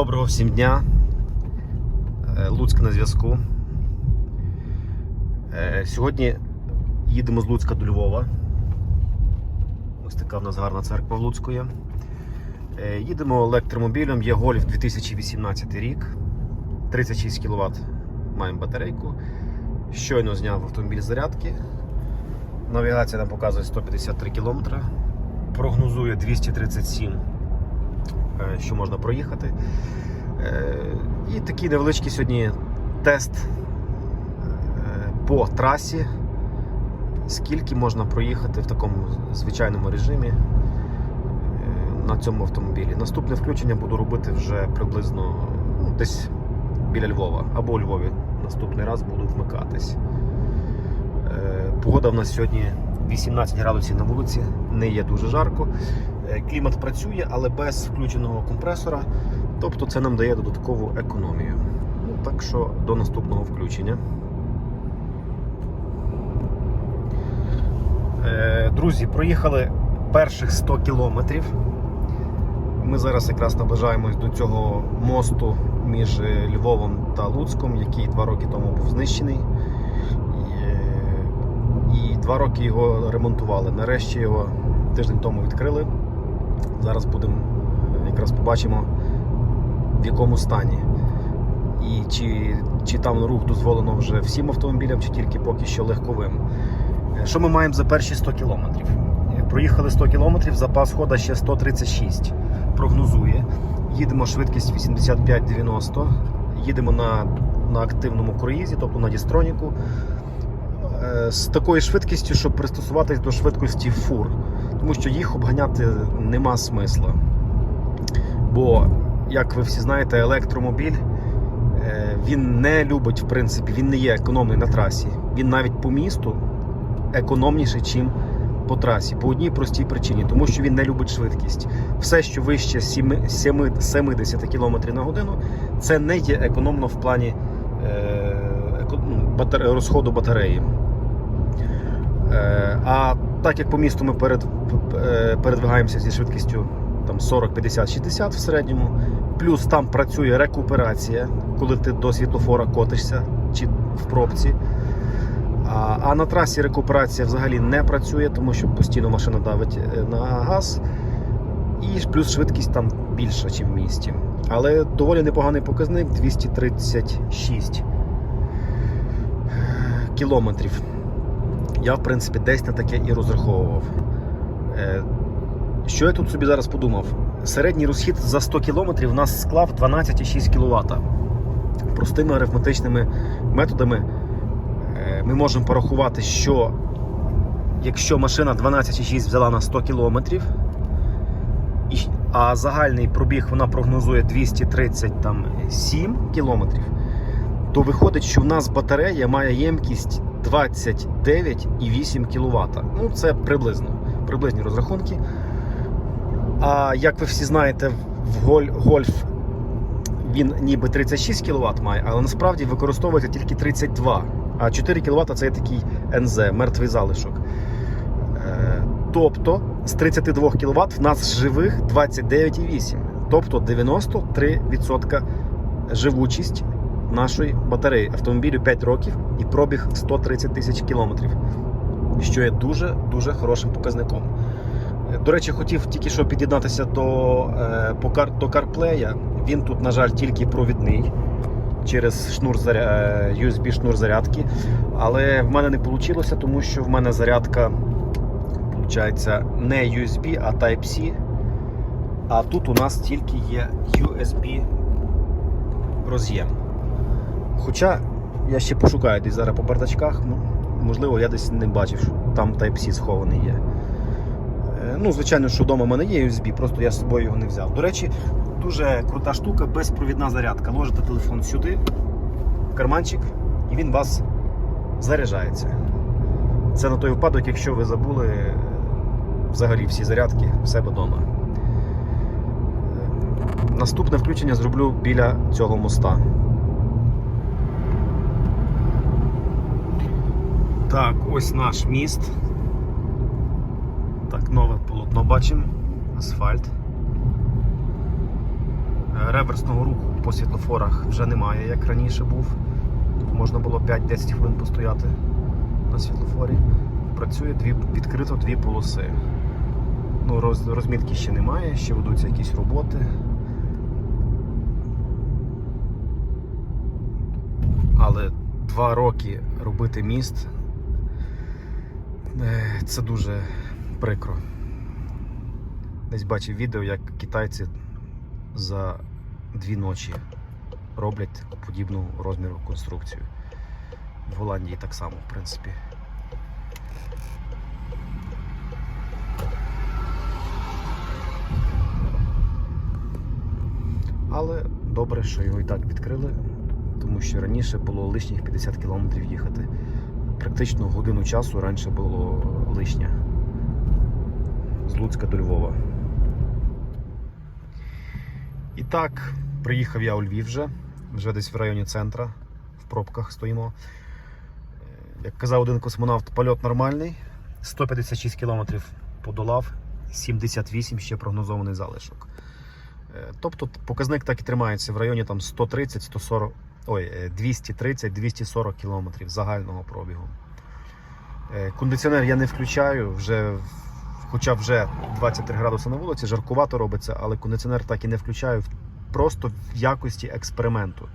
Доброго всім дня. Е, Луцьк на зв'язку. Е, Сьогодні їдемо з Луцька до Львова. Ось така в нас гарна церква в Луцьку є. Е, Їдемо електромобілем, є Гольф 2018 рік. 36 кВт маємо батарейку. Щойно зняв автомобіль з зарядки. Навігація нам показує 153 км. Прогнозує 237 е, що можна проїхати. Е, І такий невеличкий сьогодні тест е, по трасі, скільки можна проїхати в такому звичайному режимі е, на цьому автомобілі. Наступне включення буду робити вже приблизно ну, десь біля Львова або у Львові. Наступний раз буду вмикатись. Е, Погода в нас сьогодні 18 градусів на вулиці, не є дуже жарко. Е, Клімат працює, але без включеного компресора. Тобто це нам дає додаткову економію. Ну, так що до наступного включення. Е, Друзі, проїхали перших 100 кілометрів. Ми зараз якраз наближаємось до цього мосту між е, Львовом та Луцьком, який два роки тому був знищений. Е, І два роки його ремонтували. Нарешті його тиждень тому відкрили. Зараз будемо е, якраз побачимо в якому стані. І чи, чи там рух дозволено вже всім автомобілям, чи тільки поки що легковим. Е, Що ми маємо за перші 100 кілометрів? Е, Проїхали 100 кілометрів, запас хода ще 136. Прогнозує. Їдемо швидкість 85-90. Їдемо на, на активному круїзі, тобто на дістроніку. З такою швидкістю, щоб пристосуватись до швидкості фур. Тому що їх обганяти нема смисла. Бо, як ви всі знаєте, електромобіль е, він не любить, в принципі, він не є економний на трасі. Він навіть по місту економніший, ніж по трасі. По одній простій причині, тому що він не любить швидкість. Все, що вище 7 7 70 км на годину, це не є економно в плані е, ну, розходу батареї. Е, А так як по місту ми перед, передвигаємося зі швидкістю там 40, 50, 60 в середньому, плюс там працює рекуперація, коли ти до світлофора котишся чи в пробці. А, а на трасі рекуперація взагалі не працює, тому що постійно машина давить е, на газ. І плюс швидкість там більша, ніж в місті. Але доволі непоганий показник 236 кілометрів. Я, в принципі, десь на таке і розраховував. Е, Що я тут собі зараз подумав? Середній розхід за 100 км в нас склав 12,6 кВт. Простими арифметичними методами е, ми можемо порахувати, що якщо машина 12,6 взяла на 100 км, а загальний пробіг вона прогнозує 237 км, то виходить, що в нас батарея має ємкість 29,8 кВт. Ну, це приблизно, приблизні розрахунки. А як ви всі знаєте, в Голь- Гольф він ніби 36 кВт має, але насправді використовується тільки 32. А 4 кВт це такий НЗ, мертвий залишок. Е, Тобто з 32 кВт в нас живих 29,8. Тобто 93% живучість нашої батареї. Автомобілю 5 років і пробіг 130 тисяч кілометрів, що є дуже-дуже хорошим показником. Е, До речі, хотів тільки що під'єднатися до, е, до CarPlay. Він тут, на жаль, тільки провідний через шнур е, USB шнур зарядки. Але в мене не вийшло, тому що в мене зарядка виходить не USB, а Type-C. А тут у нас тільки є USB роз'єм. Хоча я ще пошукаю десь зараз по бардачках, ну, можливо, я десь не бачив, що там Type-C схований є. Е, Ну, звичайно, що вдома в мене є USB, просто я з собою його не взяв. До речі, дуже крута штука, безпровідна зарядка. Ложите телефон сюди, в карманчик, і він вас заряджається. Це на той випадок, якщо ви забули е, взагалі всі зарядки в себе вдома. Е, Наступне включення зроблю біля цього моста. Так, ось наш міст. Так, нове полотно бачимо. Асфальт. Реверсного руху по світлофорах вже немає, як раніше був. Можна було 5-10 хвилин постояти на світлофорі. Працює дві, відкрито дві полоси. Ну, роз, розмітки ще немає, ще ведуться якісь роботи. Але два роки робити міст це дуже прикро. Десь бачив відео, як китайці за дві ночі роблять подібну розміру конструкцію. В Голландії так само, в принципі. Але добре, що його і так відкрили, тому що раніше було лишніх 50 кілометрів їхати. Практично годину часу раніше було лишнє з Луцька до Львова. І так, приїхав я у Львів вже, вже десь в районі центра, в пробках стоїмо. Е, Як казав один космонавт, польот нормальний. 156 кілометрів подолав, 78 ще прогнозований залишок. Е, Тобто показник так і тримається в районі там 130-140, ой, е, 230-240 кілометрів загального пробігу. Е, Кондиціонер я не включаю, вже, хоча вже 23 градуси на вулиці, жаркувато робиться, але кондиціонер так і не включаю, просто в якості експерименту.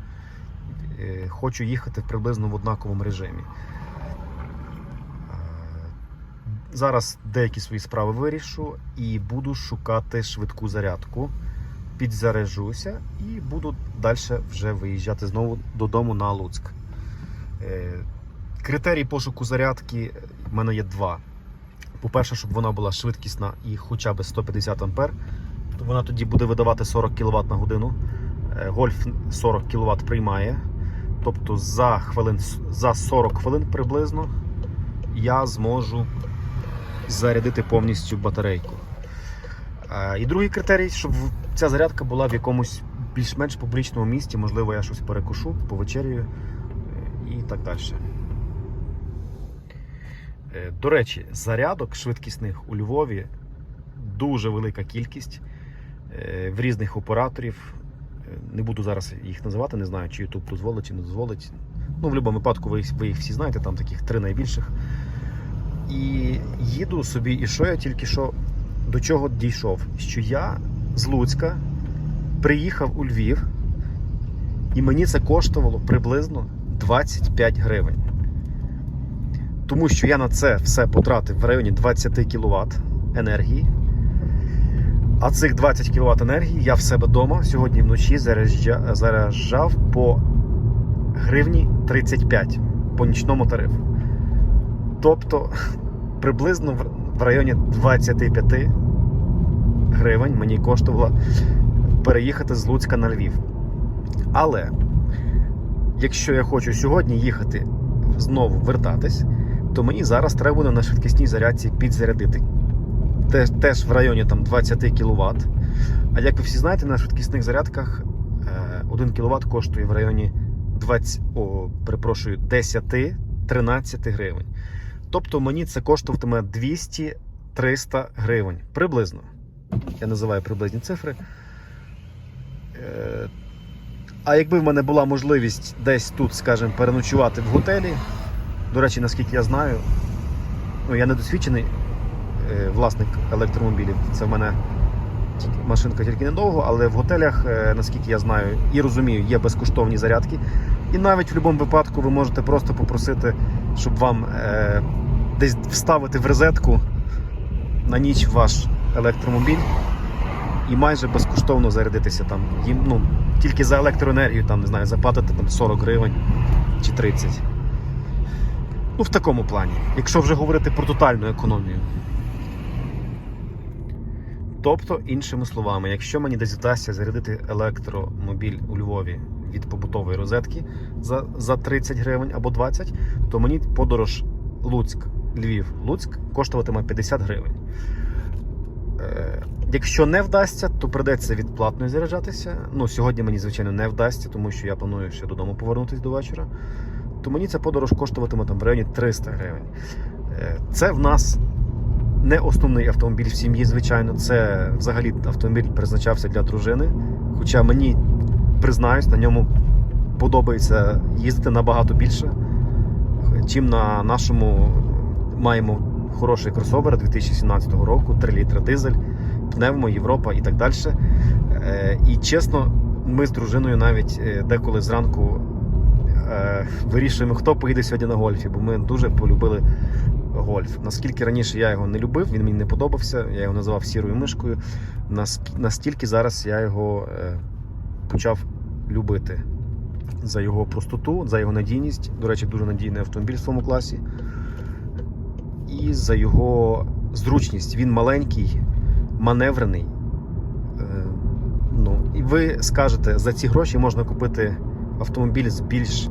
Е, Хочу їхати приблизно в однаковому режимі. Е, Зараз деякі свої справи вирішу і буду шукати швидку зарядку. Підзаряжуся і буду далі вже виїжджати знову додому на Луцьк. Е, Критерій пошуку зарядки в мене є два. По-перше, щоб вона була швидкісна і хоча б 150 А, то вона тоді буде видавати 40 кВт на годину. Е, Гольф 40 кВт приймає. Тобто за, хвилин, за 40 хвилин приблизно я зможу зарядити повністю батарейку. Е, І другий критерій, щоб ця зарядка була в якомусь більш-менш публічному місці, можливо, я щось перекушу, повечерюю е, і так далі. Е, До речі, зарядок швидкісних у Львові дуже велика кількість е, в різних операторів. Не буду зараз їх називати, не знаю, чи YouTube дозволить, чи не дозволить. Ну, в будь-якому випадку ви, їх- ви їх всі знаєте, там таких три найбільших. І їду собі, і що я тільки що до чого дійшов? Що я з Луцька приїхав у Львів, і мені це коштувало приблизно 25 гривень. Тому що я на це все потратив в районі 20 кВт енергії. А цих 20 кВт енергії я в себе вдома сьогодні вночі заряджав по гривні 35 по нічному тарифу. Тобто приблизно в- районі 25 гривень мені коштувало переїхати з Луцька на Львів. Але якщо я хочу сьогодні їхати знову вертатись, то мені зараз треба буде на швидкісній зарядці підзарядити. Теж, в районі там 20 кВт. А як ви всі знаєте, на швидкісних зарядках е, 1 кВт коштує в районі 20, о, перепрошую, 10-13 гривень. Тобто мені це коштуватиме 200-300 гривень. Приблизно. Я називаю приблизні цифри. Е, А якби в мене була можливість десь тут, скажімо, переночувати в готелі, до речі, наскільки я знаю, ну я не досвідчений е, власник електромобілів. Це в мене машинка тільки недовго, але в готелях, е, наскільки я знаю і розумію, є безкоштовні зарядки. І навіть в будь-якому випадку ви можете просто попросити, щоб вам десь вставити в розетку на ніч ваш електромобіль і майже безкоштовно зарядитися там. Їм, ну, тільки за електроенергію там, не знаю, заплатити там 40 гривень чи 30. Ну, в такому плані, якщо вже говорити про тотальну економію. Тобто, іншими словами, якщо мені десь вдасться зарядити електромобіль у Львові від побутової розетки за, за 30 гривень або 20, то мені подорож Луцьк, Львів, Луцьк коштуватиме 50 гривень. Е, якщо не вдасться, то придеться від платної заряджатися. Ну, сьогодні мені, звичайно, не вдасться, тому що я планую ще додому повернутися до вечора. То мені ця подорож коштуватиме там в районі 300 гривень. Е, це в нас не основний автомобіль в сім'ї, звичайно. Це взагалі автомобіль призначався для дружини. Хоча мені признаюсь, на ньому подобається їздити набагато більше, чим на нашому маємо хороший кросовер 2017 року, 3 літра дизель, пневмо, Європа і так далі. Е, І чесно, ми з дружиною навіть е, деколи зранку е, вирішуємо, хто поїде сьогодні на гольфі, бо ми дуже полюбили гольф. Наскільки раніше я його не любив, він мені не подобався, я його називав сірою мишкою. Настільки зараз я його почав любити за його простоту, за його надійність. До речі, дуже надійний автомобіль в своєму класі. І за його зручність. Він маленький, маневрений. Е, Ну, і ви скажете, за ці гроші можна купити автомобіль з більш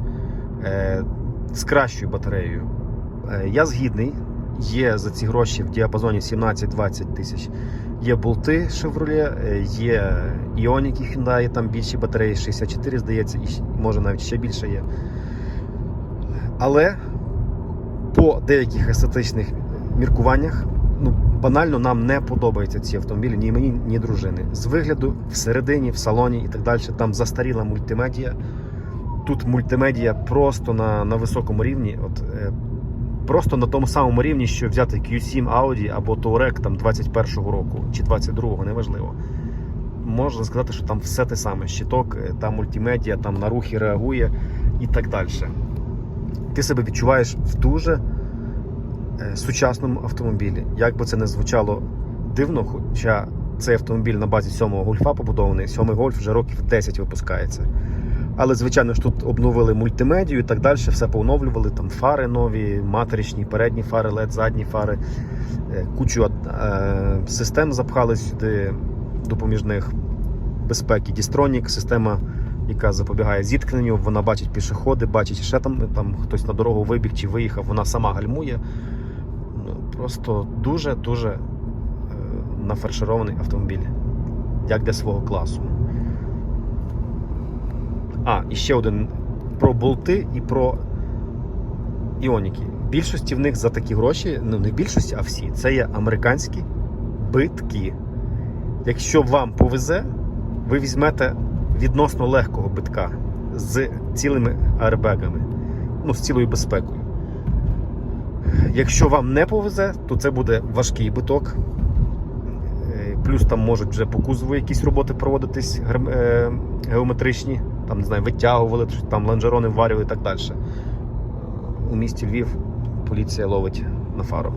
е, з кращою батареєю. Е, я згідний. Є за ці гроші в діапазоні 17-20 тисяч. Є болти Chevrolet, є Ioniq Hyundai, там більші батареї, 64, здається, і може навіть ще більше є. Але по деяких естетичних міркуваннях, ну, банально нам не подобаються ці автомобілі, ні мені, ні дружини. З вигляду, всередині, в салоні і так далі, там застаріла мультимедія. Тут мультимедія просто на, на високому рівні. От, е, просто на тому самому рівні, що взяти Q7 Audi або Touareg там 21-го року чи 22-го, неважливо. Можна сказати, що там все те саме. Щиток, е, там мультимедіа, там на рухи реагує і так далі. Ти себе відчуваєш в дуже е, сучасному автомобілі. Як би це не звучало дивно, хоча цей автомобіль на базі 7-го гольфа побудований, 7-й гольф вже років 10 випускається. Але, звичайно ж, тут обновили мультимедію і так далі, все поновлювали. Там фари нові, матричні, передні фари, LED, задні фари, е, кучу е, систем запхали сюди допоміжних безпеки. Дістронік, система, яка запобігає зіткненню, вона бачить пішоходи, бачить ще там, там хтось на дорогу вибіг чи виїхав, вона сама гальмує. Ну, просто дуже-дуже е, нафарширований автомобіль, як для свого класу. А, і ще один про болти і про іоніки. Більшості в них за такі гроші, ну не більшості, а всі, це є американські битки. Якщо вам повезе, ви візьмете відносно легкого битка з цілими аербегами, ну, з цілою безпекою. Якщо вам не повезе, то це буде важкий биток. Е, Плюс там можуть вже по кузову якісь роботи проводитись е, геометричні, там не знаю, витягували, там лонжерони варювали і так далі. У місті Львів поліція ловить на фару.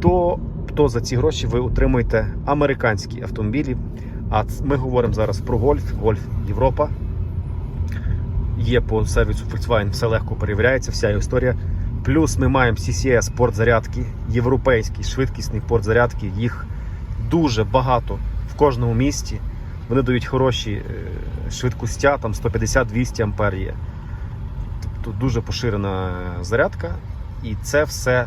То, то за ці гроші ви отримуєте американські автомобілі. А ми говоримо зараз про гольф, гольф Європа. Є по сервісу Volkswagen, все легко перевіряється, вся історія. Плюс ми маємо CCS портзарядки, європейський швидкісний портзарядки. Їх дуже багато в кожному місті. Вони дають хороші е, швидкостя, там 150-200 ампер є. Тобто дуже поширена зарядка. І це все,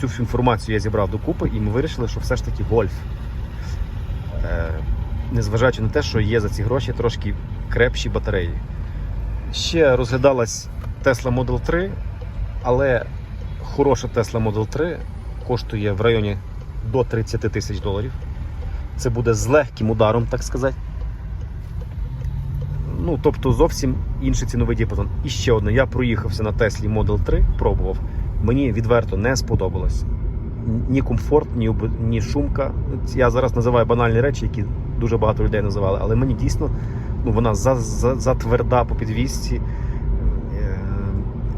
цю всю інформацію я зібрав докупи, і ми вирішили, що все ж таки гольф. Незважаючи на те, що є за ці гроші трошки крепші батареї. Ще розглядалась Tesla Model 3, але хороша Tesla Model 3 коштує в районі до 30 тисяч доларів. Це буде з легким ударом, так сказати. Ну, тобто зовсім інший ціновий діапазон. І ще одне, я проїхався на Теслі Model 3, пробував. Мені відверто не сподобалось. Ні комфорт, ні, ні шумка. Я зараз називаю банальні речі, які дуже багато людей називали, але мені дійсно ну, вона за, за, затверда по підвісці.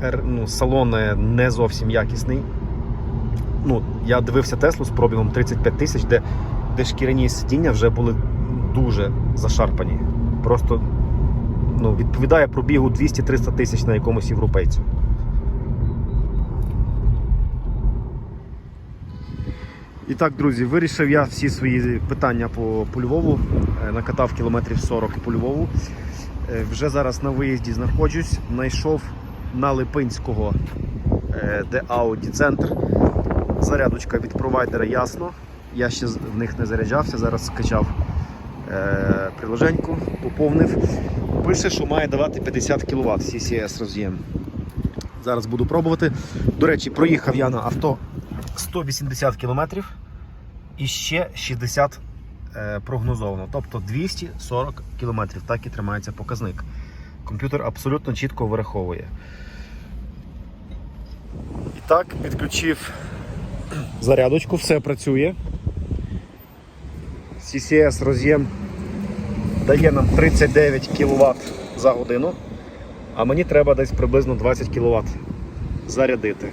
Е, ну, салон не зовсім якісний. Ну, я дивився Теслу з пробігом 35 тисяч, де, де шкіряні сидіння вже були дуже зашарпані. Просто ну, відповідає пробігу 200-300 тисяч на якомусь європейцю. І так, друзі, вирішив я всі свої питання по, по Львову. Е, Накатав кілометрів 40 по Львову. Е, Вже зараз на виїзді знаходжусь. Знайшов на Липинського, е, де Audi центр. Зарядочка від провайдера ясно. Я ще в них не заряджався, зараз скачав е, приложеньку, поповнив. Пише, що має давати 50 кВт CCS роз'єм. Зараз буду пробувати. До речі, проїхав я на авто 180 кілометрів і ще 60 е, прогнозовано. Тобто 240 кілометрів. Так і тримається показник. Комп'ютер абсолютно чітко вираховує. І так, підключив зарядочку, все працює. CCS роз'єм дає нам 39 кВт за годину, а мені треба десь приблизно 20 кВт зарядити.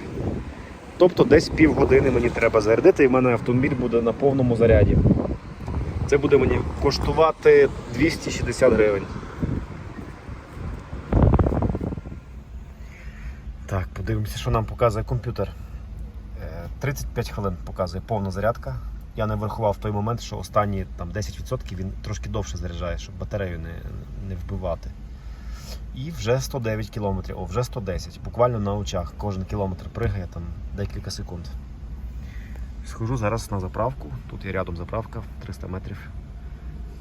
Тобто десь півгодини мені треба зарядити, і в мене автомобіль буде на повному заряді. Це буде мені коштувати 260 гривень. Так, подивимося, що нам показує комп'ютер. Е, 35 хвилин показує повна зарядка. Я не врахував той момент, що останні там, 10% він трошки довше заряджає, щоб батарею не, не вбивати. І вже 109 кілометрів, о, вже 110. Буквально на очах. Кожен кілометр пригає там декілька секунд. Схожу зараз на заправку. Тут є рядом заправка 300 метрів.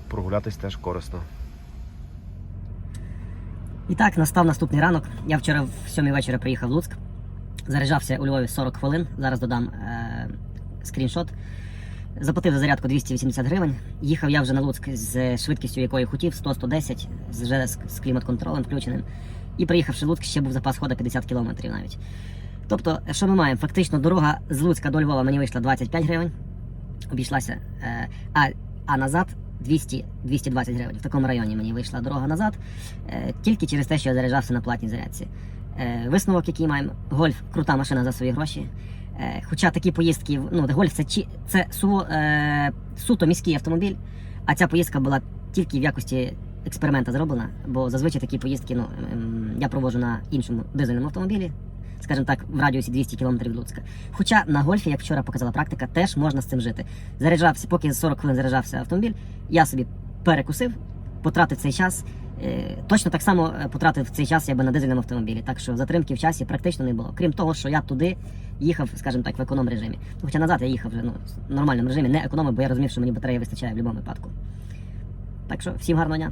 Прогулятись теж корисно. І так, настав наступний ранок. Я вчора в 7 вечора приїхав в Луцьк. Заряджався у Львові 40 хвилин. Зараз додам е- скріншот. Заплатив за зарядку 280 гривень. Їхав я вже на Луцьк з швидкістю, якої хотів, 100-110, з- вже з, клімат-контролем включеним. І приїхавши в Луцьк, ще був запас хода 50 кілометрів навіть. Тобто, що ми маємо? Фактично, дорога з Луцька до Львова мені вийшла 25 гривень, обійшлася. Е, а, а назад 200, 220 гривень. В такому районі мені вийшла дорога назад, е, тільки через те, що я заряджався на платній зарядці. Е, висновок, який маємо, гольф крута машина за свої гроші. Е, Хоча такі поїздки, ну, гольф це, це суво, е, суто міський автомобіль, а ця поїздка була тільки в якості експеримента зроблена, бо зазвичай такі поїздки ну, ем, я проводжу на іншому дизельному автомобілі, скажімо так, в радіусі 200 км від Луцька. Хоча на гольфі, як вчора показала практика, теж можна з цим жити. Заряджався, поки 40 хвилин заряджався автомобіль, я собі перекусив, потратив цей час. Е, Точно так само е, потратив цей час я на дизельному автомобілі. Так що затримки в часі практично не було. Крім того, що я туди їхав, скажімо так, в економ режимі. Хоча назад я їхав вже ну, в нормальному режимі, не економив, бо я розумів, що мені батареї вистачає в будь-якому випадку. Так що всім гарного дня.